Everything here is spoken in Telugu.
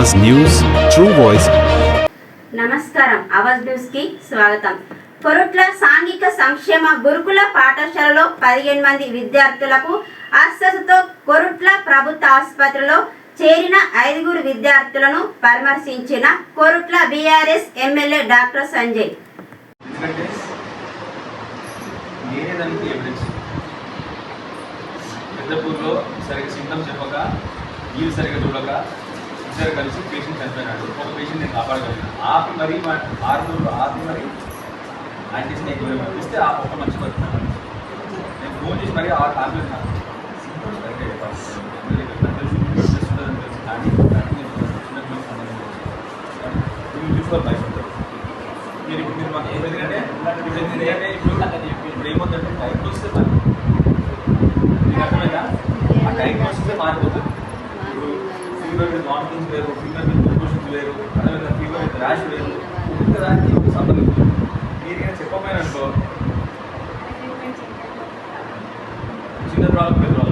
Awaz News, True Voice, నమస్కారం. అవాజ్ న్యూస్కి స్వాగతం. కొరుట్ల సాంఘిక సంక్షేమ గురుకుల పాఠశాలలో పదిహేను మంది విద్యార్థులకు అస్వస్థతో కొరుట్ల ప్రభుత్వ ఆసుపత్రిలో చేరిన ఐదుగురు విద్యార్థులను పరామర్శించిన Korutla BRS MLA doctor Sanjay. పెద్దపూర్లో సరిగ్గా సింటమ్స్ చెప్పక వీళ్ళు సరిగ్గా చూడక ఇద్దరు కలిసి పేషెంట్ చనిపోయినాడు ఒక పేషెంట్ నేను కాపాడగలిగాను ఆపి మరీ మా- ఆరుగురు ఆపి మరి యాంటీస్ నేను దూరం పంపిస్తే ఆ ఒక్క మంచి బతున్నాను నేను ఫోన్ చేసి మరీ ఆ టాబ్లెట్ నాకు సింటమ్స్ కరెక్ట్గా చెప్పాలి నాకు తెలుసు ఇంట్లో చేస్తుంటుందని తెలుసు కానీ దానికి నేను చిన్నపిల్లలకు సంబంధం లేదు కానీ మీరు చూసుకోవాలి భయపడతారు మీరు ఇప్పుడు మీరు మాకు ఎందుకంటే ఇప్పుడు ఎందుకంటే ఇప్పుడు ఇప్పుడు ఏమవుతుందంటే డయాగ్నోసిస్ మరి మీకు అర్థమైందా ఆ డయాగ్నోసిస్ మారిపోతుంది ఇప్పుడు ఫీవర్ విత్ వామిటింగ్స్ వేరు ఫీవర్ విత్ ప్రమోషన్స్ వేరు అదేవిధంగా ఫీవర్ విత్ ర్యాష్ వేరు ఒక్కొక్క దానికి ఒక సంబంధం ఉంది. మీరు ఏమైనా అనుకో చిన్న ప్రాబ్లం పెద్ద ప్రాబ్లం